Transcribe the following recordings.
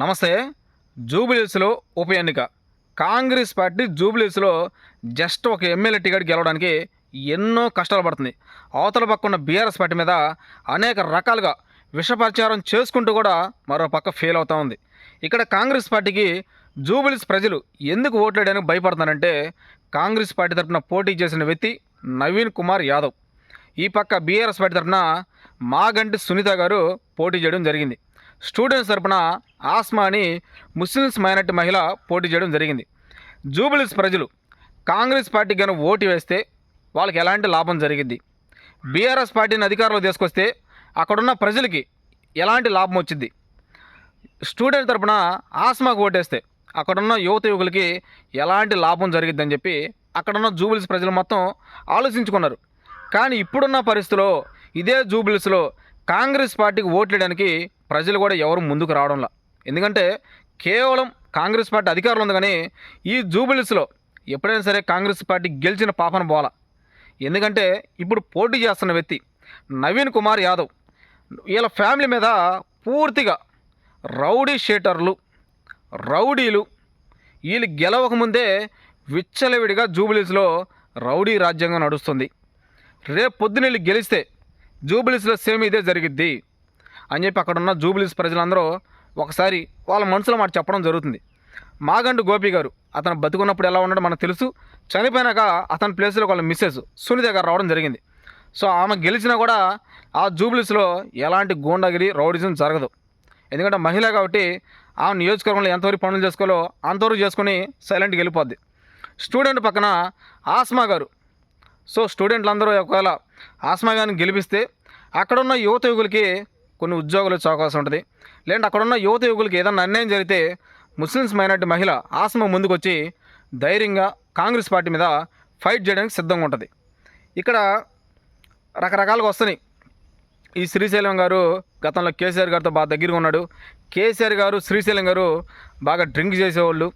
నమస్తే. జూబిలీస్లో ఉప ఎన్నిక. కాంగ్రెస్ పార్టీ జూబిలీస్లో జస్ట్ ఒక ఎమ్మెల్యే టికెట్ గెలవడానికి ఎన్నో కష్టాలు పడుతుంది. అవతల పక్క ఉన్న బీఆర్ఎస్ పార్టీ మీద అనేక రకాలుగా విషప్రచారం చేసుకుంటూ కూడా మరో పక్క ఫెయిల్ అవుతూ ఉంది. ఇక్కడ కాంగ్రెస్ పార్టీకి జూబిలీస్ ప్రజలు ఎందుకు ఓట్లేయడానికి భయపడుతున్నారంటే కాంగ్రెస్ పార్టీ తరఫున పోటీ చేసిన వ్యక్తి నవీన్ కుమార్ యాదవ్. ఈ పక్క బీఆర్ఎస్ పార్టీ తరఫున మాగంటి సునీత గారు పోటీ చేయడం జరిగింది. స్టూడెంట్స్ తరపున ఆస్మా అని ముస్లిమ్స్ మైనార్టీ మహిళ పోటీ చేయడం జరిగింది. జూబిలీస్ ప్రజలు కాంగ్రెస్ పార్టీకి కనుక ఓటు వేస్తే వాళ్ళకి ఎలాంటి లాభం జరిగింది బీఆర్ఎస్ పార్టీని అధికారంలో తీసుకొస్తే అక్కడున్న ప్రజలకి ఎలాంటి లాభం వచ్చింది స్టూడెంట్ తరపున ఆస్మాకు ఓటేస్తే అక్కడున్న యువత యువకులకి ఎలాంటి లాభం జరిగిద్దని చెప్పి అక్కడున్న జూబిల్స్ ప్రజలు మొత్తం ఆలోచించుకున్నారు. కానీ ఇప్పుడున్న పరిస్థితిలో ఇదే జూబిల్స్లో కాంగ్రెస్ పార్టీకి ఓట్లేయడానికి ప్రజలు కూడా ఎవరు ముందుకు రావడంలా. ఎందుకంటే కేవలం కాంగ్రెస్ పార్టీ అధికారంలో ఉంది కానీ ఈ జూబిలిస్లో ఎప్పుడైనా సరే కాంగ్రెస్ పార్టీ గెలిచిన పాపన బోల ఎందుకంటే ఇప్పుడు పోటీ చేస్తున్న వ్యక్తి నవీన్ కుమార్ యాదవ్ వీళ్ళ ఫ్యామిలీ మీద పూర్తిగా రౌడీ షేటర్లు రౌడీలు వీళ్ళు గెలవకముందే విచ్చలవిడిగా జూబిలీస్లో రౌడీ రాజ్యాంగం నడుస్తుంది. రేపు పొద్దున వీళ్ళు గెలిస్తే జూబిలీస్లో సేమ్ ఇదే జరిగిద్ది అని చెప్పి అక్కడ ఉన్న జూబిలీస్ ప్రజలందరూ ఒకసారి వాళ్ళ మనసులో మాట చెప్పడం జరుగుతుంది. మాగండు గోపి గారు అతను బతుకున్నప్పుడు ఎలా ఉన్నాడో మనకు తెలుసు. చనిపోయినాక అతని ప్లేస్లో వాళ్ళ మిస్సెస్ సునీత గారు రావడం జరిగింది. సో ఆమె గెలిచినా కూడా ఆ జూబ్లీస్లో ఎలాంటి గూండాగిరి రౌడిజం జరగదు. ఎందుకంటే మహిళ కాబట్టి ఆమె నియోజకవర్గంలో ఎంతవరకు పనులు చేసుకోవాలో అంతవరకు చేసుకుని సైలెంట్గా వెళ్ళిపోద్ది. స్టూడెంట్ పక్కన ఆస్మా గారు. సో స్టూడెంట్లు అందరూ ఒకవేళ ఆస్మా గారిని గెలిపిస్తే అక్కడున్న యువత యుగులకి కొన్ని ఉద్యోగాలు వచ్చే అవకాశం ఉంటుంది. లేదంటే అక్కడున్న యువత యుగులకి ఏదైనా అన్యాయం జరిగితే ముస్లిమ్స్ మైనార్టీ మహిళ ఆస్మా ముందుకొచ్చి ధైర్యంగా కాంగ్రెస్ పార్టీ మీద ఫైట్ చేయడానికి సిద్ధంగా ఉంటుంది. ఇక్కడ రకరకాలుగా వస్తున్నాయి. ఈ శ్రీశైలం గారు గతంలో కేసీఆర్ గారితో బాగా దగ్గరగా ఉన్నాడు. కేసీఆర్ గారు శ్రీశైలం గారు బాగా డ్రింక్ చేసేవాళ్ళు.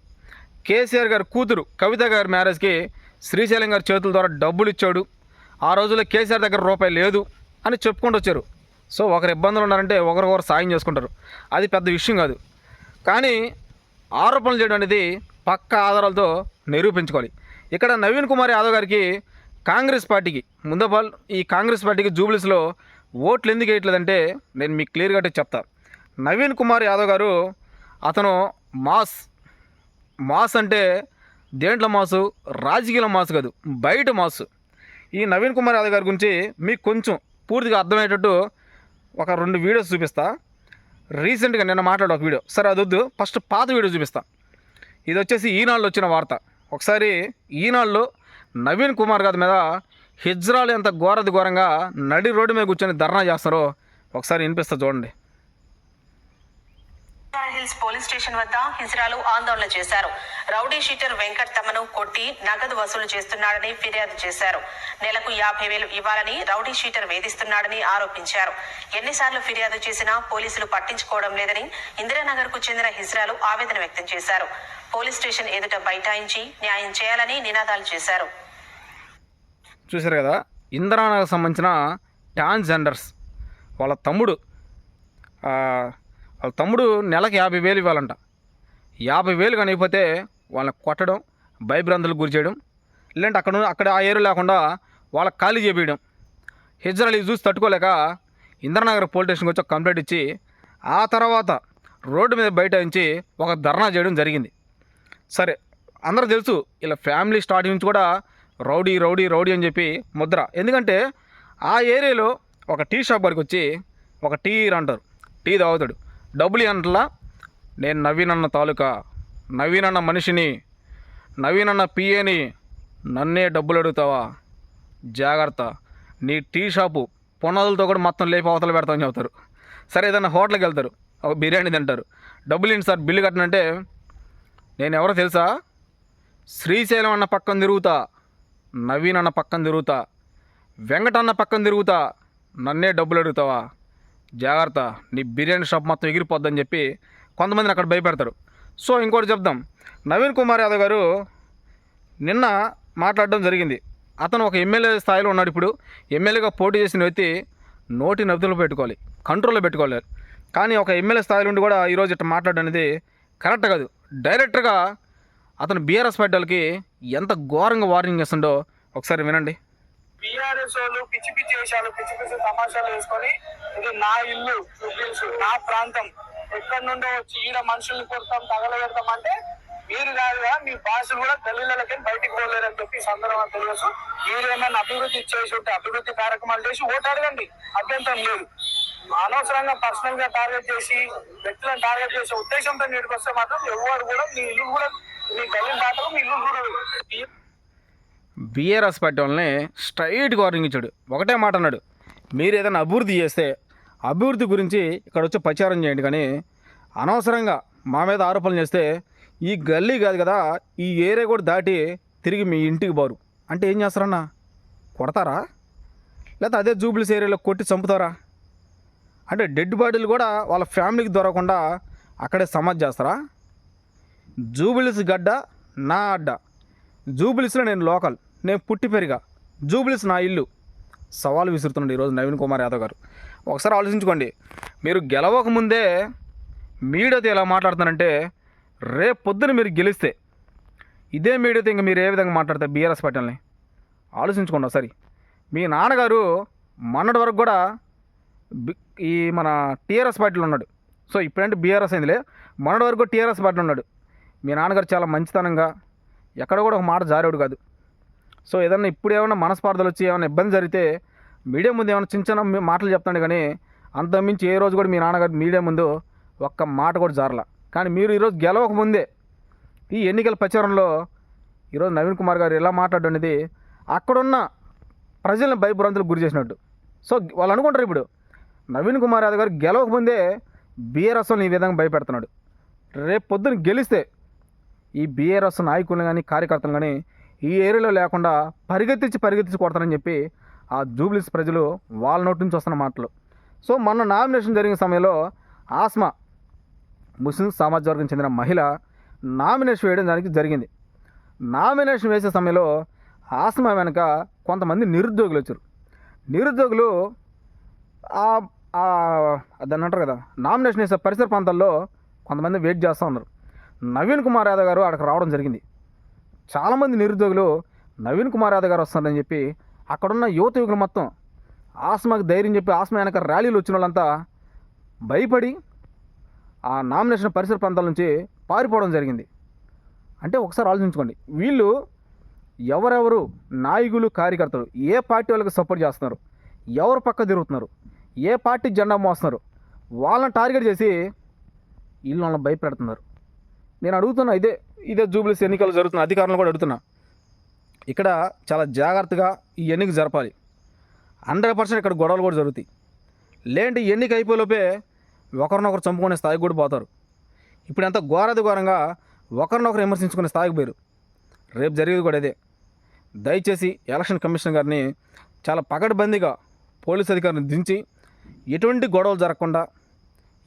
కేసీఆర్ గారు కూతురు కవిత గారి మ్యారేజ్కి శ్రీశైలం గారి చేతుల ద్వారా డబ్బులు ఇచ్చాడు. ఆ రోజుల్లో కేసీఆర్ దగ్గర రూపాయి లేదు అని చెప్పుకుంటూ వచ్చారు. సో ఒకరు ఇబ్బందులు ఉన్నారంటే ఒకరికొకరు సాయం చేసుకుంటారు. అది పెద్ద విషయం కాదు. కానీ ఆరోపణలు చేయడం అనేది పక్క ఆధారాలతో నిరూపించుకోవాలి. ఇక్కడ నవీన్ కుమార్ యాదవ్ గారికి కాంగ్రెస్ పార్టీకి ముందపాల్ ఈ కాంగ్రెస్ పార్టీకి జూబ్లీస్లో ఓట్లు ఎందుకు వేయట్లేదంటే నేను మీకు క్లియర్గా చెప్తా. నవీన్ కుమార్ యాదవ్ గారు అతను మాస్ మాస్ అంటే దేంట్లో మాసు? రాజకీయాల మాసు కాదు. బయట మాసు. ఈ నవీన్ కుమార్ యాదవ్ గారి గురించి మీకు కొంచెం పూర్తిగా అర్థమయ్యేటట్టు ఒక రెండు వీడియోస్ చూపిస్తా. రీసెంట్గా నిన్న మాట్లాడే ఒక వీడియో. సరే అది వద్దు. ఫస్ట్ పాత వీడియో చూపిస్తా. ఇది వచ్చేసి ఈనాళ్ళు వచ్చిన వార్త. ఒకసారి ఈనాళ్ళు నవీన్ కుమార్ గారి మీద హిజ్రాలు ఎంత ఘోరది ఘోరంగా నడి రోడ్డు మీద కూర్చొని ధర్నా చేస్తారో ఒకసారి వినిపిస్తా చూడండి. హిల్స్ పోలీస్ స్టేషన్ వద్ద హిజ్రాలు ఆందోళన చేశారు. రౌడీ షీటర్ వెంకట్ తమను కొట్టి నగదు వసూలు చేస్తున్నాడని ఫిర్యాదు చేశారు. నెలకు యాభై వేలు ఇవ్వాలని రౌడీ షీటర్ వేధిస్తున్నాడని ఆరోపించారు. ఎన్నిసార్లు ఫిర్యాదు చేసినా పోలీసులు పట్టించుకోవడం లేదని ఇందిరానగర్కు చెందిన హిజ్రాలు ఆవేదన వ్యక్తం చేశారు. పోలీస్ స్టేషన్ ఎదుట బైఠాయించి న్యాయం చేయాలని నినాదాలు చేశారు. చూశారు కదా? ఇందిరానగర్ సంబంధించిన ట్రాన్స్జెండర్స్ వాళ్ళ తమ్ముడు వాళ్ళ తమ్ముడు నెలకు యాభై వేలు ఇవ్వాలంట. యాభై వేలు కనిగిపోతే వాళ్ళని కొట్టడం భయభ్రాంతులకు గురి చేయడం లేదంటే అక్కడ అక్కడ ఆ ఏరియా లేకుండా వాళ్ళకి ఖాళీ చేపించడం హిజ్రాలు చూసి తట్టుకోలేక ఇంద్రనగర్ పోలీస్ స్టేషన్కి వచ్చి కంప్లైంట్ ఇచ్చి ఆ తర్వాత రోడ్డు మీద బయట నుంచి ఒక ధర్నా చేయడం జరిగింది. సరే అందరూ తెలుసు ఇలా ఫ్యామిలీ స్టార్టింగ్ నుంచి కూడా రౌడీ రౌడీ రౌడీ అని చెప్పి ముద్ర. ఎందుకంటే ఆ ఏరియాలో ఒక టీ షాప్ వరకు వచ్చి ఒక టీ అంటారు టీ తాగుతాడు. డబ్బులు అంటలా నేను నవీన్ అన్న తాలూకా నవీన్ అన్న మనిషిని నవీన్ అన్న పిఏని నన్నే డబ్బులు అడుగుతావా? జాగ్రత్త. నీ టీ షాపు పునాదులతో కూడా మొత్తం లేపి అవతల పెడతామని చెబుతారు. సరే ఏదైనా హోటల్కి వెళ్తారు. ఒక బిర్యానీ తింటారు. డబ్బులు ఏంటి సార్ బిల్లు కట్టనంటే నేను ఎవరో తెలుసా? శ్రీశైలం అన్న పక్కన తిరుగుతా నవీన్ అన్న పక్కన తిరుగుతా వెంకట అన్న పక్కన తిరుగుతా నన్నే డబ్బులు అడుగుతావా? జాగ్రత్త నీ బిర్యానీ షాప్ మొత్తం ఎగిరిపోద్దని చెప్పి కొంతమందిని అక్కడ భయపెడతారు. సో ఇంకోటి చెప్దాం. నవీన్ కుమార్ యాదవ్ గారు నిన్న మాట్లాడడం జరిగింది. అతను ఒక ఎమ్మెల్యే స్థాయిలో ఉన్నాడు ఇప్పుడు. ఎమ్మెల్యేగా పోటీ చేసిన వ్యక్తి నోటి నవ్వుతులు పెట్టుకోవాలి కంట్రోల్లో పెట్టుకోవాలి. కానీ ఒక ఎమ్మెల్యే స్థాయిలో ఉండి కూడా ఈరోజు ఇట్లా మాట్లాడడం అనేది కరెక్ట్ కాదు. డైరెక్టర్గా అతను బీఆర్ఎస్ పార్టీ ఎంత ఘోరంగా వార్నింగ్ ఇస్తుండో ఒకసారి వినండి. బీఆర్ఎస్ వాళ్ళు పిచ్చి పిచ్చి వేషాలు పిచ్చి పిచ్చి తమాషాలు వేసుకొని ఇది నా ఇల్లు తెలుసు నా ప్రాంతం. ఎక్కడి నుండో వచ్చి ఈడ మనుషుల్ని కొడతాం తగలబెడతాం అంటే మీరు కాదుగా మీ భాషలు కూడా తల్లిళ్ళకి బయటికి పోలేరు అని చెప్పి సందర్భం సందర్భంగా తెలుసు మీరు ఏమైనా అభివృద్ధి చేసి ఉంటే అభివృద్ధి కార్యక్రమాలు చేసి ఓటు అడగండి. అభ్యంతరం లేదు. అనవసరంగా పర్సనల్గా టార్గెట్ చేసి వ్యక్తులను టార్గెట్ చేసే ఉద్దేశంతో నీటికి వస్తే మాత్రం ఎవరు కూడా మీ ఇల్లు కూడా మీ గల్లి దాటరు మీ ఇల్లు కూడా బీఆర్ఎస్ పార్టీ వాళ్ళని స్ట్రైట్ వార్నింగ్ ఇచ్చాడు. ఒకటే మాట అన్నాడు. మీరు ఏదైనా అభివృద్ధి చేస్తే అభివృద్ధి గురించి ఇక్కడ వచ్చి ప్రచారం చేయండి కానీ అనవసరంగా మా మీద ఆరోపణలు చేస్తే ఈ గల్లీ కాదు కదా ఈ ఏరియా కూడా దాటి తిరిగి మీ ఇంటికి బారు అంటే ఏం చేస్తారన్నా? కొడతారా? లేకపోతే అదే జూబ్లీస్ ఏరియాలో కొట్టి చంపుతారా? అంటే డెడ్ బాడీలు కూడా వాళ్ళ ఫ్యామిలీకి దొరకకుండా అక్కడే సమాధి చేస్తారా? జూబిలీస్ గడ్డ నా అడ్డ. జూబిలీస్లో నేను లోకల్. నేను పుట్టి పెరిగా. జూబిలీస్ నా ఇల్లు. సవాల్ విసురుతున్నాడు ఈరోజు నవీన్ కుమార్ యాదవ్ గారు. ఒకసారి ఆలోచించుకోండి. మీరు గెలవక ముందే మీడియాతో ఎలా మాట్లాడుతున్నారంటే రేపు పొద్దున మీరు గెలిస్తే ఇదే మీడియాతో ఇంకా మీరు ఏ విధంగా మాట్లాడతారు బీఆర్ఎస్ పార్టీని ఆలోచించుకోండి ఒకసారి. మీ నాన్నగారు మొన్నటి వరకు కూడా బి- ఈ మన టీఆర్ఎస్ పార్టీలో ఉన్నాడు. సో ఇప్పుడంటే బీఆర్ఎస్ అయిందిలే. మొన్నటి వరకు టీఆర్ఎస్ పార్టీలో ఉన్నాడు. మీ నాన్నగారు చాలా మంచితనంగా ఎక్కడ కూడా ఒక మాట జారేవాడు కాదు. సో ఏదన్నా ఇప్పుడు ఏమైనా మనస్పార్థలు వచ్చి ఏమైనా ఇబ్బంది జరిగితే మీడియా ముందు ఏమైనా చిన్న చిన్న మాటలు చెప్తాడు కానీ అంతమించి ఏ రోజు కూడా మీ నాన్నగారు మీడియా ముందు ఒక్క మాట కూడా జారల. కానీ మీరు ఈరోజు గెలవక ముందే ఈ ఎన్నికల ప్రచారంలో ఈరోజు నవీన్ కుమార్ గారు ఎలా మాట్లాడు అనేది అక్కడున్న ప్రజలను భయభ్రాంతులకు గురి చేసినట్టు. సో వాళ్ళు అనుకుంటారు ఇప్పుడు నవీన్ కుమార్ యాదవ్ గారు గెలవక ముందే ఈ విధంగా భయపెడుతున్నాడు. రేపు పొద్దున గెలిస్తే ఈ బీఆర్ఎస్ నాయకులను కానీ కార్యకర్తలు కానీ ఈ ఏరియాలో లేకుండా పరిగెత్తించి పరిగెత్తించి కొడతారని చెప్పి ఆ జూబ్లీస్ ప్రజలు వాళ్ళ నోటి నుంచి వస్తున్న మాటలు. సో మొన్న నామినేషన్ జరిగిన సమయంలో ఆస్మా ముస్లిం సామాజిక వర్గం చెందిన మహిళ నామినేషన్ వేయడం దానికి జరిగింది. నామినేషన్ వేసే సమయంలో ఆస్మా వెనక కొంతమంది నిరుద్యోగులు వచ్చారు. నిరుద్యోగులు దాన్ని అంటారు కదా నామినేషన్ వేసే పరిసర ప్రాంతాల్లో కొంతమంది వెయిట్ చేస్తూ ఉన్నారు. నవీన్ కుమార్ యాదవ్ గారు అక్కడికి రావడం జరిగింది. చాలామంది నిరుద్యోగులు నవీన్ కుమార్ యాదవ్ గారు వస్తున్నారని చెప్పి అక్కడున్న యువత యువకులు మొత్తం ఆస్మాకి ధైర్యం చెప్పి ఆస్మా వెనక ర్యాలీలు వచ్చిన వాళ్ళంతా భయపడి ఆ నామినేషన్ పరిసర ప్రాంతాల నుంచి పారిపోవడం జరిగింది. అంటే ఒకసారి ఆలోచించుకోండి. వీళ్ళు ఎవరెవరు నాయకులు కార్యకర్తలు ఏ పార్టీ వాళ్ళకి సపోర్ట్ చేస్తున్నారు ఎవరు పక్క తిరుగుతున్నారు ఏ పార్టీ జెండా మోస్తున్నారు వాళ్ళని టార్గెట్ చేసి వీళ్ళు వాళ్ళని భయపెడుతున్నారు. నేను అడుగుతున్నా ఇదే ఇదే జూబ్లీస్ ఎన్నికలు జరుగుతున్న అధికారులను కూడా అడుగుతున్నా. ఇక్కడ చాలా జాగ్రత్తగా ఈ ఎన్నిక జరపాలి. హండ్రెడ్ పర్సెంట్ ఇక్కడ గొడవలు కూడా జరుగుతాయి. లేంటి ఎన్నిక అయిపోయేలోపే ఒకరినొకరు చంపుకునే స్థాయికి కూడా పోతారు. ఇప్పుడు ఎంత ఘోరాది ఘోరంగా ఒకరినొకరు విమర్శించుకునే స్థాయికి పోయారు. రేపు జరిగేది కూడా ఇదే. దయచేసి ఎలక్షన్ కమిషన్ గారిని చాలా పకడ్బందీగా పోలీస్ అధికారిని దించి ఎటువంటి గొడవలు జరగకుండా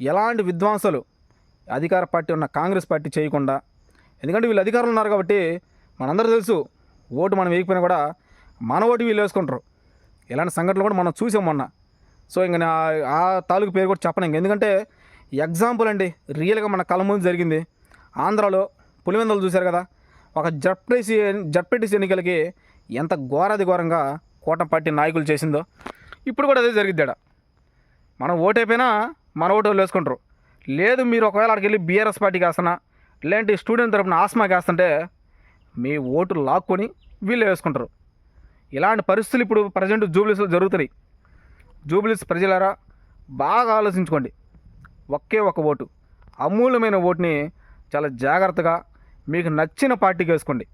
ఎలాంటి విధ్వంసాలు అధికార పార్టీ ఉన్న కాంగ్రెస్ పార్టీ చేయకుండా ఎందుకంటే వీళ్ళు అధికారులు ఉన్నారు కాబట్టి మనందరూ తెలుసు ఓటు మనం వేయకపోయినా కూడా మన ఓటు వీళ్ళు వేసుకుంటారు. ఇలాంటి సంఘటనలు కూడా మనం చూసాం మొన్న. సో ఇంక ఆ తాలూకు పేరు కూడా చెప్పను ఇంక. ఎందుకంటే ఎగ్జాంపుల్ అండి రియల్గా మన కళ్ళ ముందు జరిగింది. ఆంధ్రాలో పులివెందులు చూశారు కదా ఒక జడ్పీసీ జడ్పీటీసీ ఎన్నికలకి ఎంత ఘోరాది ఘోరంగా కూటమి పార్టీ నాయకులు చేసిందో ఇప్పుడు కూడా అదే జరిగిద్దాడ. మనం ఓటైపోయినా మన ఓటు వేసుకుంటారు. లేదు మీరు ఒకవేళ అక్కడికి వెళ్ళి బీఆర్ఎస్ పార్టీకి వేస్తున్నా లేదంటే స్టూడెంట్ తరపున ఆస్మాకి వేస్తుంటే మీ ఓటు లాక్కొని వీళ్ళు వేసుకుంటారు. ఇలాంటి పరిస్థితులు ఇప్పుడు ప్రజెంట్ జూబ్లీస్లో జరుగుతున్నాయి. జూబ్లీస్ ప్రజలారా బాగా ఆలోచించుకోండి. ఒకే ఒక ఓటు అమూల్యమైన ఓటుని చాలా జాగ్రత్తగా మీకు నచ్చిన పార్టీకి వేసుకోండి.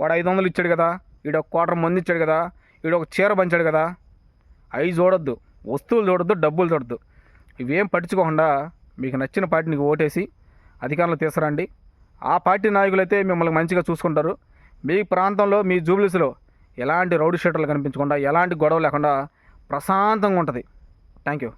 వాడు ఐదు వందలు ఇచ్చాడు కదా ఈడ ఒక క్వార్టర్ మంది ఇచ్చాడు కదా ఈడ ఒక చీర పంచాడు కదా అవి చూడొద్దు వస్తువులు చూడొద్దు డబ్బులు చూడొద్దు. ఇవేం పట్టించుకోకుండా మీకు నచ్చిన పార్టీకి ఓటేసి అధికారంలో తీసుకురండి. ఆ పార్టీ నాయకులైతే మిమ్మల్ని మంచిగా చూసుకుంటారు. మీ ప్రాంతంలో మీ జూబ్లీస్లో ఎలాంటి రౌడీ షీటర్లు కనిపించకుండా ఎలాంటి గొడవ లేకుండా ప్రశాంతంగా ఉంటుంది. Thank you